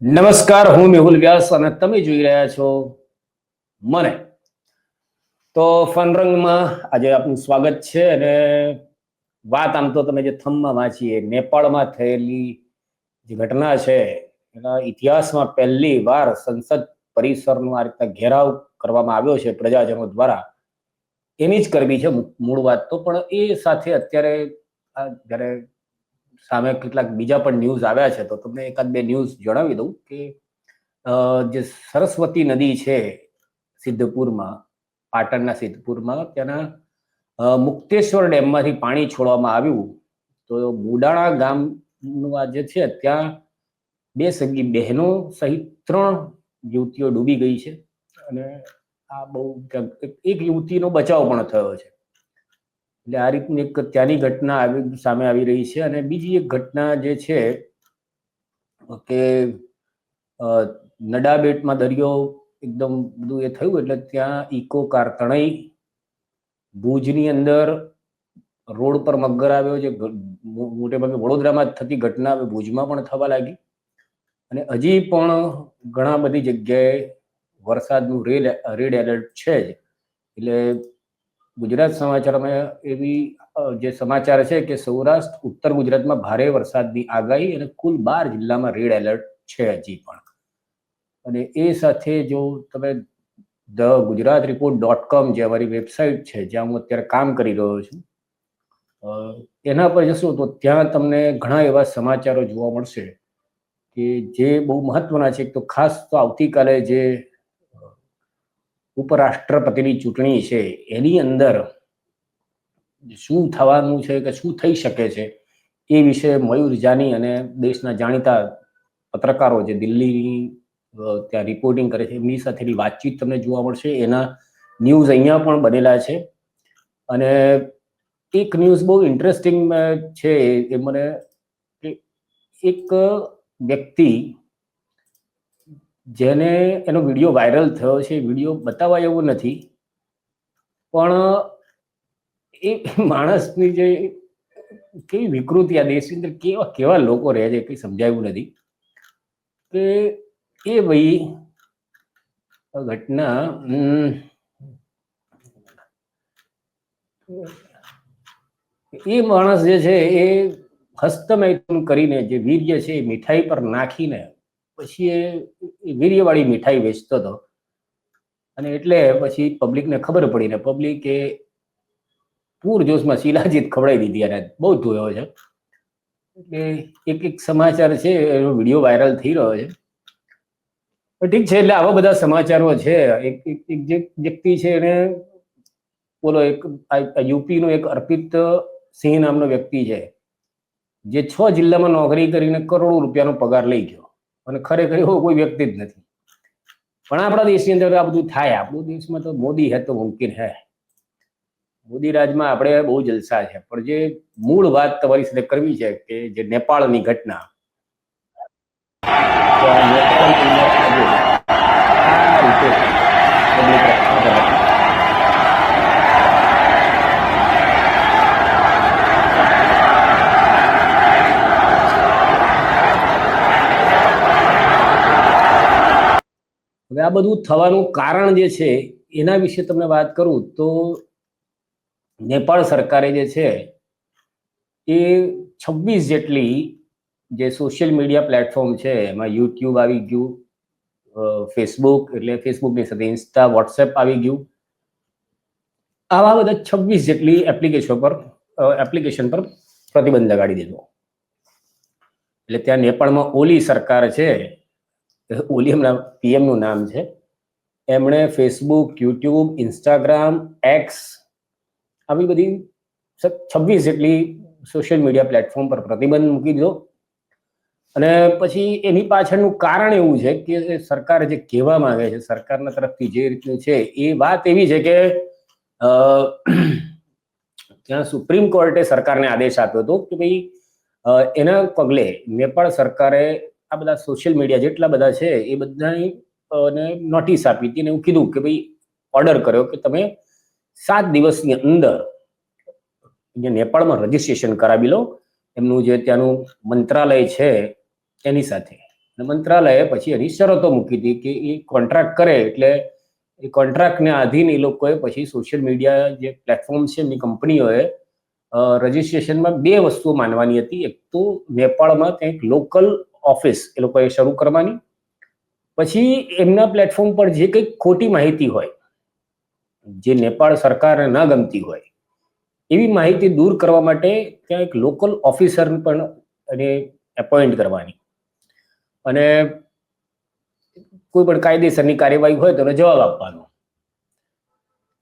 નમસ્કાર, હું મેહુલ વ્યાસ અને તમે જોઈ રહ્યા છો મને. તો ફનરંગમાં આજે આપનું સ્વાગત છે અને વાત આમ તો તમે જે થમમાં વાંચીએ, નેપાળમાં થયેલી જે ઘટના છે, એના ઇતિહાસમાં પહેલી વાર સંસદ પરિસરનો આ રીતના ઘેરાવ કરવામાં આવ્યો છે પ્રજાજનો દ્વારા. એની જ કરવી છે મૂળ વાત તો, પણ એ સાથે અત્યારે આ જ્યારે સામે કેટલાક બીજા પણ ન્યૂઝ આવ્યા છે, તો તમને એકાદ બે ન્યૂઝ જણાવી દઉં કે જે સરસ્વતી નદી છે સિદ્ધપુરમાં, પાટણના સિદ્ધપુરમાં, ત્યાંના મુક્તેશ્વર ડેમમાંથી પાણી છોડવામાં આવ્યું. તો બુડાણા ગામનું આ જે છે, ત્યાં બે સગી બહેનો સહિત ત્રણ યુવતીઓ ડૂબી ગઈ છે. અને આ બહુ એક- યુવતીનો બચાવ પણ થયો છે. એટલે આ રીતની એક ત્યાંની ઘટના આવી સામે આવી રહી છે અને બીજી એક ઘટના જે છે, કે નડાબેટમાં દરિયો એકદમ બધું એ થયું એટલે ત્યાં ઇકો કાર તણાઈ ભુજની અંદર રોડ પર મગર આવ્યો જે મોટે ભાગે વડોદરામાં થતી ઘટના હવે ભુજમાં પણ થવા લાગી. અને હજી પણ ઘણા બધી જગ્યાએ વરસાદનું રેડ રેડ એલર્ટ છે જ. એટલે ગુજરાત સમાચારમાં એવી જે સમાચાર છે કે સૌરાષ્ટ્ર, ઉત્તર ગુજરાતમાં ભારે વરસાદની આગાહી અને કુલ બાર જિલ્લામાં રેડ એલર્ટ છે હજી પણ. અને એ સાથે જો તમે the Gujarat report dot com જે અમારી વેબસાઇટ છે, જ્યાં હું અત્યારે કામ કરી રહ્યો છું એના પર જશો તો ત્યાં તમને ઘણા એવા સમાચારો જોવા મળશે કે જે બહુ મહત્વના છે. તો ખાસ તો આવતીકાલે જે ઉપરાષ્ટ્રપતિની ચૂંટણી છે, એની અંદર શું થવાનું છે કે શું થઈ શકે છે, એ વિશે મયુર જાની અને દેશના જાણીતા પત્રકારો જે દિલ્હીની ત્યાં રિપોર્ટિંગ કરે છે, એમની સાથેની વાતચીત તમને જોવા મળશે. એના ન્યૂઝ અહીંયા પણ બનેલા છે. અને એક ન્યૂઝ બહુ ઇન્ટરેસ્ટિંગ છે, એ મને એક વ્યક્તિ જેને એનો વીડિયો વાયરલ થયો છે વીડિયો બતાવવા એવું નથી. પણ એ માણસની જે કેવી વિકૃતિ આ દેશની અંદર કેવા કેવા લોકો રહે છે કંઈ સમજાયું નથી. કે એ ભાઈ ઘટના એ માણસ જે છે એ હસ્તમૈથુન કરીને જે વીર્ય છે એ મીઠાઈ પર નાખીને પછી એ વીર્યવાળી મીઠાઈ વેચતો હતો. અને એટલે પછી પબ્લિકને ખબર પડી ને પબ્લિકે પૂરજોશમાં શિલાજીત ખવડાવી દીધી અને બહુ ધોયો છે. એટલે એક એક સમાચાર છે, એનો વીડિયો વાયરલ થઈ રહ્યો છે. ઠીક છે, એટલે આવા બધા સમાચારો છે. એક એક એક જે વ્યક્તિ છે એને બોલો, એક યુપી નો એક અર્પિત સિંહ નામનો વ્યક્તિ છે. જે છ જિલ્લામાં નોકરી કરીને કરોડો રૂપિયાનો પગાર લઈ ગયો. અને ખરેખર એવો કોઈ વ્યક્તિ જ નથી. પણ આપણા દેશની અંદર આ બધું થાય. આપણો દેશમાં તો મોદી હે તો મુમકિન હે. મોદી રાજમાં આપણે બહુ જલસા છે. પણ જે મૂળ વાત તમારી સાથે કરવી છે કે જે નેપાળની ઘટના તો આ નેપાળની અંદર આજે આ રીતે public રક્ષા કરે છે. હવે આ બધું થવાનું કારણ જે છે, એના વિશે તમને વાત કરું તો નેપાળ સરકારે જે છે, એ છવ્વીસ જેટલી જે સોશિયલ મીડિયા પ્લેટફોર્મ છે, એમાં યુટ્યુબ આવી ગયું ફેસબુક એટલે ફેસબુકની સાથે ઇન્સ્ટા વોટ્સએપ આવી ગયું. આવા બધા છવ્વીસ જેટલી એપ્લિકેશન પર એપ્લિકેશન પર પ્રતિબંધ લગાડી દીધો. એટલે ત્યાં નેપાળમાં ઓલી સરકાર છે ઓલી નામ પીએમનું નામ છે. એમણે ફેસબુક યુટ્યુબ ઇન્સ્ટાગ્રામ એક્સ આવી બધી છવ્વીસ જેટલી સોશિયલ મીડિયા પ્લેટફોર્મ પર પ્રતિબંધ મૂકી દીધો. અને પછી એની પાછળનું કારણ એવું છે કે સરકાર જે કહેવા માંગે છે, સરકારના તરફથી જે રીતનું છે, એ વાત એવી છે કે ત્યાં સુપ્રીમ કોર્ટે સરકારને આદેશ આપ્યો હતો કે ભાઈ એના પગલે નેપાળ સરકારે આ બધા સોશિયલ મીડિયા જેટલા બધા છે, એ બધાની ને નોટિસ આપી હતી અને એવું કીધું કે ભાઈ ઓર્ડર કર્યો કે તમે સાત દિવસની અંદર જે નેપાળમાં રજીસ્ટ્રેશન કરાવી લો. એમનું જે ત્યાંનું મંત્રાલય છે, એની સાથે. અને મંત્રાલયે પછી એની શરતો મૂકી હતી કે એ કોન્ટ્રાક્ટ કરે એટલે એ કોન્ટ્રાક્ટને આધીન એ લોકોએ પછી સોશિયલ મીડિયા જે પ્લેટફોર્મ છે, એમની કંપનીઓએ રજિસ્ટ્રેશનમાં બે વસ્તુઓ માનવાની હતી. એક તો નેપાળમાં કંઈક લોકલ ઓફિસ એ લોકોએ શરૂ કરવાની. પછી એમના પ્લેટફોર્મ પર જે કંઈક ખોટી માહિતી હોય, જે નેપાળ સરકારને ન ગમતી હોય, એવી માહિતી દૂર કરવા માટે ત્યાં એક લોકલ ઓફિસર પણ એને એપોઇન્ટ કરવાની. અને કોઈ પણ કાયદેસરની કાર્યવાહી હોય તો એનો જવાબ આપવાનો.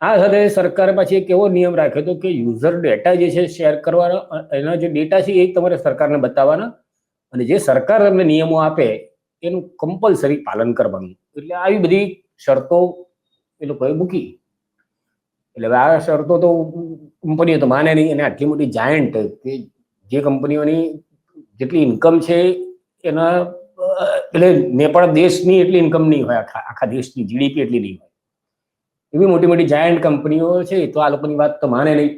આ સાથે સરકારે પાછી એક એવો નિયમ રાખ્યો હતો કે યુઝર ડેટા જે છે શેર કરવાનો, એના જે ડેટા છે એ તમારે સરકારને બતાવવાના. અને જે સરકાર તમને નિયમો આપે, એનું કમ્પલસરી પાલન કરવાનું. એટલે આવી બધી શરતો એ લોકોએ મૂકી. એટલે હવે આ શરતો તો કંપનીઓ તો માને નહીં. અને આટલી મોટી જાયન્ટ કે જે કંપનીઓની જેટલી ઇન્કમ છે, એના, એટલે નેપાળ દેશની એટલી ઇન્કમ નહીં હોય, આખા આખા દેશની જીડીપી એટલી નહીં હોય. એવી મોટી મોટી જાયન્ટ કંપનીઓ છે તો આ લોકોની વાત તો માને નહીં.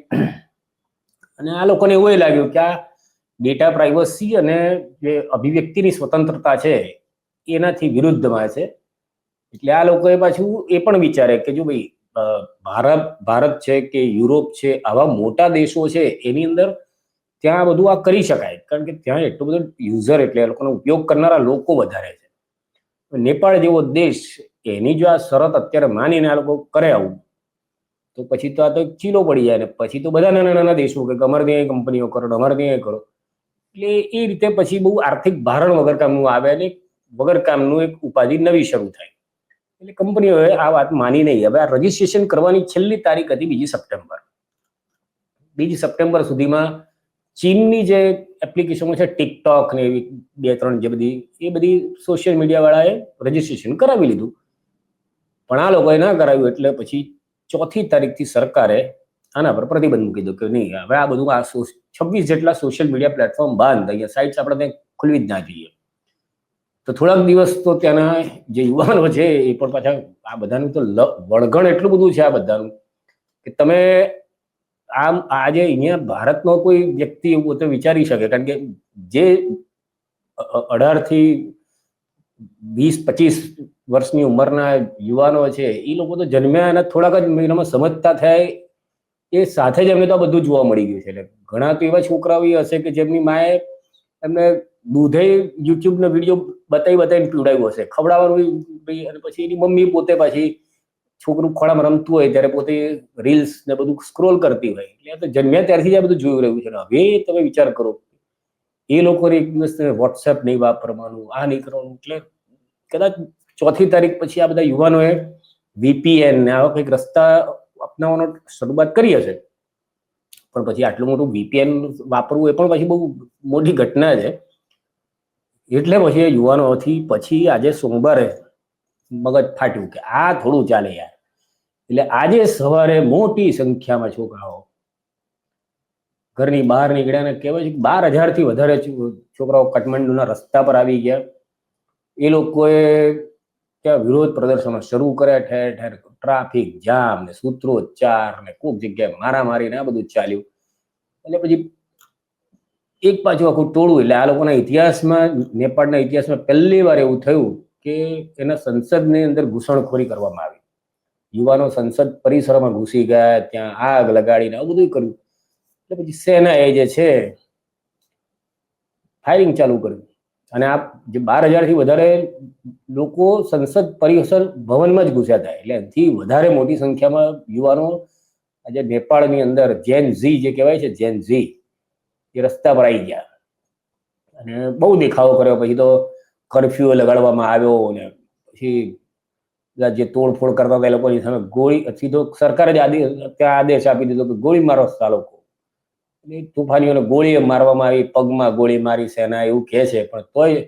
અને આ લોકોને એવું લાગ્યું કે આ ડેટા પ્રાઇવસી અને જે અભિવ્યક્તિની સ્વતંત્રતા છે, એનાથી વિરુદ્ધમાં છે. એટલે આ લોકોએ પાછું એ પણ વિચારે કે જો ભાઈ ભારત ભારત છે કે યુરોપ છે, આવા મોટા દેશો છે, એની અંદર ત્યાં બધું આ કરી શકાય. કારણ કે ત્યાં એટલું બધું યુઝર એટલે એ લોકોનો ઉપયોગ કરનારા લોકો વધારે છે. નેપાળ જેવો દેશ, એની જો આ શરત અત્યારે માનીને આ લોકો કરે આવું, તો પછી તો આ તો ચીલો પડી જાય ને, પછી તો બધા નાના નાના દેશો કે અમારે ત્યાં કંપનીઓ કરો, અમારે ત્યાં કરો. એટલે એ રીતે પછી બહુ આર્થિક ભારણ વગર કામનું આવે અને વગર કામનું એક ઉપાધિ નવી શરૂ થાય. એટલે કંપનીઓએ આ વાત માની નહીં. હવે આ રજીસ્ટ્રેશન કરવાની છેલ્લી તારીખ હતી બીજી સપ્ટેમ્બર. બીજી સપ્ટેમ્બર સુધીમાં ચીનની જે એપ્લિકેશનો છે, ટિકટોક ને એવી બે ત્રણ જે બધી, એ બધી સોશિયલ મીડિયાવાળાએ રજીસ્ટ્રેશન કરાવી લીધું. પણ આ લોકોએ ના કરાવ્યું. એટલે પછી ચોથી તારીખથી સરકારે આના પર પ્રતિબંધ મૂકી દો કે નહીં, હવે આ બધું આ છવ્વીસ જેટલા સોશિયલ મીડિયા પ્લેટફોર્મ બંધ, અહીંયા સાઇટ્સ આપણે ખુલવી જ ના જોઈએ. તો થોડાક દિવસ તો ત્યાંના જે યુવાનો છે એ પણ પાછા આ બધાનું તો વળગણ એટલું બધું છે આ બધાનું કે તમે આમ આજે અહીંયા ભારતનો કોઈ વ્યક્તિ એવું તો વિચારી શકે, કારણ કે જે અઢારથી વીસ, પચીસ વર્ષની ઉંમરના યુવાનો છે, એ લોકો તો જન્મ્યા અને થોડાક જ મહિનામાં સમજતા થાય એ સાથે જ એમને તો આ બધું જોવા મળી ગયું છે. એટલે ઘણા તો એવા છોકરાઓ હશે કે જેમની માએ એમને દૂધે યુટ્યુબનો વીડિયો બતાવી બતાવીને પીવડાવ્યો હશે. ખવડાવવાનું અને પછી એની મમ્મી પોતે પાછી છોકરું ખોળામાં રમતું હોય ત્યારે પોતે રીલ્સ ને બધું સ્ક્રોલ કરતી હોય. એટલે તો જન્મ્યા ત્યારથી જ આ બધું જોઈ રહ્યું છે. હવે તમે વિચાર કરો, એ લોકોને એક દિવસ વોટ્સએપ નહીં વાપરવાનું, આ નહીં કરવાનું. એટલે કદાચ ચોથી તારીખ પછી આ બધા યુવાનોએ વીપીએન ને આવા કંઈક રસ્તા અપનાવવાનો શરૂઆત કરી હશે. પણ પછી આટલું મોટું વીપીએન વાપરવું એ પણ પછી બહુ મોટી ઘટના છે. એટલે પછી યુવાનોથી પછી આજે સોમવારે મગજ ફાટ્યું કે આ થોડું ચાલે યાર. એટલે આજે સવારે મોટી સંખ્યામાં છોકરાઓ ઘરની બહાર નીકળ્યા ને કહેવાય છે બાર હજારથી વધારે છોકરાઓ કાઠમંડુના રસ્તા પર આવી ગયા. એ લોકોએ ત્યાં વિરોધ પ્રદર્શનો શરૂ કરે, ઠેર ઠેર ટ્રાફિક જામ ને સૂત્રોચ્ચાર ને કોઈક જગ્યાએ મારામારી ને આ બધું ચાલ્યું. એટલે પછી એક પાછું આખું ટોળું, એટલે આ લોકોના ઇતિહાસમાં, નેપાળના ઇતિહાસમાં પહેલી વાર એવું થયું કે એના સંસદની અંદર ઘૂસણખોરી કરવામાં આવી. યુવાનો સંસદ પરિસરમાં ઘૂસી ગયા, ત્યાં આગ લગાડીને આવું બધું કર્યું. એટલે પછી સેનાએ જે છે ફાયરિંગ ચાલુ કર્યું. અને આ જે બાર હજારથી વધારે લોકો સંસદ પરિસર ભવનમાં જ ઘૂસ્યા હતા એટલે એનાથી વધારે મોટી સંખ્યામાં યુવાનો આજે નેપાળની અંદર જેન ઝી જે કહેવાય છે જેન ઝી એ રસ્તા પર આવી ગયા. અને બહુ દેખાવો કર્યો. પછી તો કરફ્યુ લગાડવામાં આવ્યો ને પછી જે તોડફોડ કરતા હતા એ લોકોની સામે ગોળી સીધો સરકારે જ આદેશ ત્યાં આદેશ આપી દીધો કે ગોળી મારો આ લોકો તોફાનીઓને ગોળી મારવામાં આવી, પગમાં ગોળી મારી સેના એવું કહે છે. પણ તોય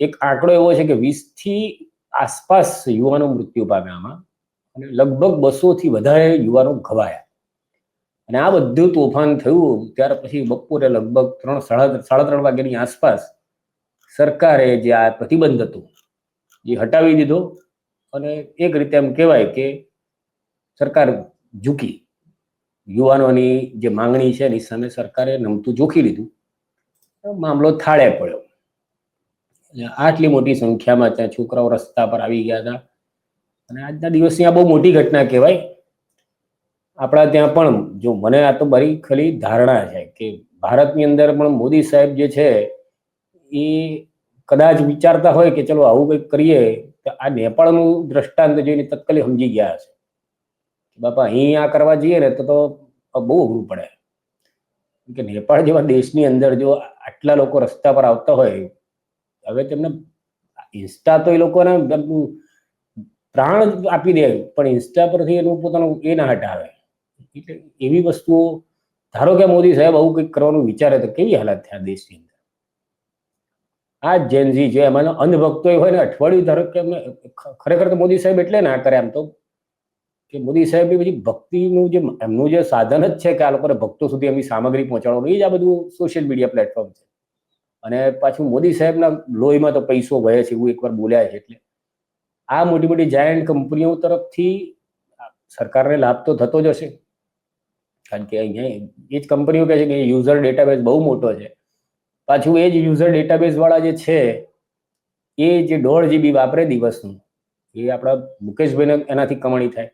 એક આંકડો એવો છે કે વીસથી આસપાસ યુવાનો મૃત્યુ પામ્યા આમાં અને લગભગ બસો થી વધારે યુવાનો ઘવાયા. અને આ બધું તોફાન થયું, ત્યાર પછી બપોરે લગભગ ત્રણ, સાડા સાડા ત્રણ વાગ્યાની આસપાસ સરકારે જે આ પ્રતિબંધ હતો, એ હટાવી દીધો. અને એક રીતે એમ કહેવાય કે સરકાર ઝૂકી. યુવાનોની જે માંગણી છે એની સામે સરકારે નમતું જોખી લીધું. મામલો થાળે પડ્યો. એટલે આટલી મોટી સંખ્યામાં ત્યાં છોકરાઓ રસ્તા પર આવી ગયા હતા. અને આજના દિવસની આ બહુ મોટી ઘટના કહેવાય. આપણા ત્યાં પણ જો મને આ તો મારી ખાલી ધારણા છે કે ભારતની અંદર પણ મોદી સાહેબ જે છે એ કદાચ વિચારતા હોય કે ચલો આવું કંઈક કરીએ, તો આ નેપાળનું દ્રષ્ટાંત જોઈને તત્કાલી સમજી ગયા છે બાપા, અહીં આ કરવા જઈએ ને તો તો બહુ અઘરું પડે. કે નેપાળ જેવા દેશની અંદર જો આટલા લોકો રસ્તા પર આવતા હોય, હવે તેમને ઇન્સ્ટા તો એ લોકોને પ્રાણ આપી દે, પણ ઇન્સ્ટા પરથી એનું પોતાનું એ ના હટાવે. એટલે એવી વસ્તુઓ, ધારો કે મોદી સાહેબ આવું કંઈક કરવાનું વિચારે તો કેવી હાલત થાય દેશની અંદર? આ જેનજી છે એમાં અંધભક્તો હોય ને, અઠવાડિયું ધારો કે ખરેખર તો મોદી સાહેબ એટલે ના કરે આમ તો. કે મોદી સાહેબ પછી ભક્તિનું જે એમનું જે સાધન જ છે કે આ લોકોને ભક્તો સુધી એમની સામગ્રી પહોંચાડવાનું, એ જ આ બધું સોશિયલ મીડિયા પ્લેટફોર્મ છે. અને પાછું મોદી સાહેબના લોહીમાં તો પૈસો વહે છે એવું એકવાર બોલ્યા છે એટલે. આ મોટી મોટી જાયન્ટ કંપનીઓ તરફથી સરકારને લાભ તો થતો જ હશે. કારણ કે અહીંયા એ જ કંપનીઓ કહે છે કે યુઝર ડેટાબેઝ બહુ મોટો છે. પાછું એ જ યુઝર ડેટાબેઝ વાળા જે છે, એ જે દોઢ જીબી વાપરે દિવસનું, એ આપણા મુકેશભાઈને એનાથી કમાણી થાય.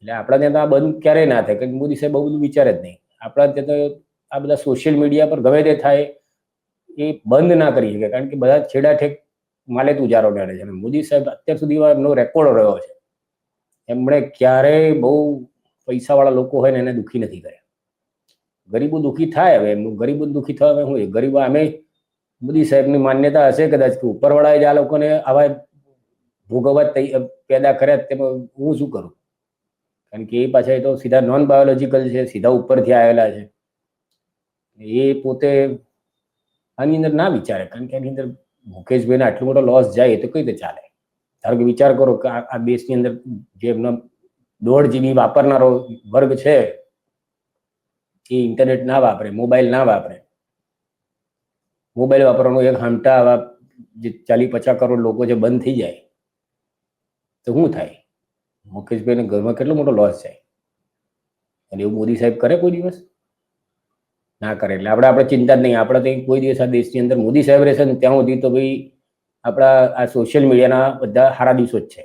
એટલે આપણા ત્યાં તો આ બંધ ક્યારેય ના થાય? કારણ કે મોદી સાહેબ બહુ બધું વિચારે જ નહીં. આપણા ત્યાં તો આ બધા સોશિયલ મીડિયા પર ગમે તે થાય, એ બંધ ના કરી શકે. કારણ કે બધા છેડા ઠેક માલે તુજારો નડે છે. અને મોદી સાહેબ અત્યાર સુધી એમનો રેકોર્ડ રહ્યો છે. એમણે ક્યારેય બહુ પૈસાવાળા લોકો હોય ને એને દુઃખી નથી કર્યા. ગરીબો દુઃખી થાય હવે. એમનું ગરીબો દુઃખી થવા શું ગરીબો અમે મોદી સાહેબની માન્યતા હશે કદાચ કે ઉપરવાળાએ જ આ લોકોને આવા ભોગવવા પેદા કર્યા તેમાં હું શું કરું? કારણ કે એ પાછા એ તો સીધા નોન બાયોલોજીકલ છે, સીધા ઉપરથી આવેલા છે. એ પોતે આની અંદર ના વિચારે, કારણ કે એની અંદર મુકેશભાઈને આટલો મોટો લોસ જાય તો કઈ રીતે ચાલે? ધારો કે વિચાર કરો કે આ દેશની અંદર જે એમનો દોઢ જીબી વાપરનારો વર્ગ છે, એ ઇન્ટરનેટ ના વાપરે મોબાઈલ ના વાપરે. મોબાઈલ વાપરવાનું એક હમટા આવા જે ચાલી પચાસ કરોડ લોકો જે બંધ થઈ જાય. તો શું થાય? મુકેશભાઈને ઘરમાં કેટલો મોટો લોસ જાય અને એવું મોદી સાહેબ કરે કોઈ દિવસ? ના કરે. એટલે આપણે આપણે ચિંતા જ નહીં. આપણે તો કોઈ દિવસ આ દેશની અંદર મોદી સાહેબ રહેશે ને ત્યાં સુધી તો ભાઈ આપણા આ સોશિયલ મીડિયાના બધા સારા દિવસો જ છે.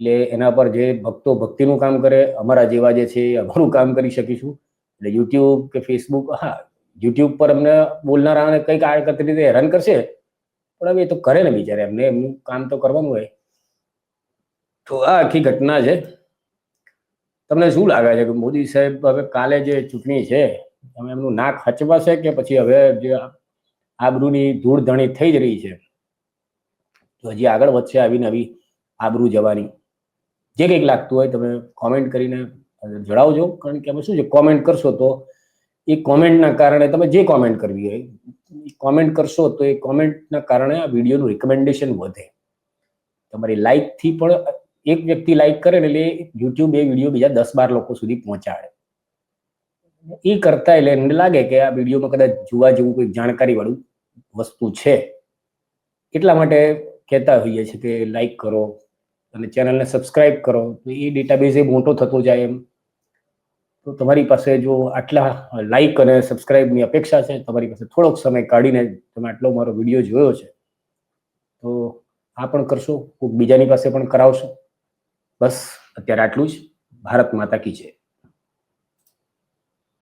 એટલે એના પર જે ભક્તો ભક્તિનું કામ કરે, અમારા જેવા જે છે અમારું કામ કરી શકીશું. એટલે યુટ્યુબ કે ફેસબુક હા યુટ્યુબ પર અમને બોલનારાને કંઈક આડકતરી રીતે હેરાન કરશે? પણ હવે એ તો કરે ને બિચારે. એમને એમનું કામ તો કરવાનું હોય. તો આ આખી ઘટના છે. તમને શું લાગે છે કે મોદી સાહેબ હવે કાલે જે ચૂંટણી છે, તમે એમનું નાક હચવાશે કે પછી હવે જે આબરૂની ધૂળધણી થઈ જ રહી છે? તો હજી આગળ વધશે આવી નવી આબરૂ જવાની. જે કંઈક લાગતું હોય તમે કોમેન્ટ કરીને જણાવજો. કારણ કે અમે શું છે કોમેન્ટ કરશો તો એ કોમેન્ટના કારણે તમે જે કોમેન્ટ કરવી હોય કોમેન્ટ કરશો તો એ કોમેન્ટના કારણે આ વિડીયોનું રિકમેન્ડેશન વધે. તમારી લાઈકથી પણ એક વ્યક્તિ લાઇક કરે ને એટલે યુટ્યુબ એ વીડિયો બીજા દસ બાર લોકો સુધી પહોંચાડે. એ કરતા એટલે એમને લાગે કે આ વિડીયોમાં કદાચ જોવા જેવું કોઈ જાણકારી વાળું વસ્તુ છે. એટલા માટે કહેતા હોઈએ છીએ કે લાઈક કરો અને ચેનલને સબસ્ક્રાઇબ કરો. તો એ ડેટાબેઝ એ મોટો થતો જાય એમ. તો તમારી પાસે જો આટલા લાઈક અને સબસ્ક્રાઇબની અપેક્ષા છે, તમારી પાસે થોડોક સમય કાઢીને તમે આટલો મારો વીડિયો જોયો છે, તો આ પણ કરશો, કોઈક બીજાની પાસે પણ કરાવશો. બસ અત્યારે આટલું જ. ભારત માતા કી છે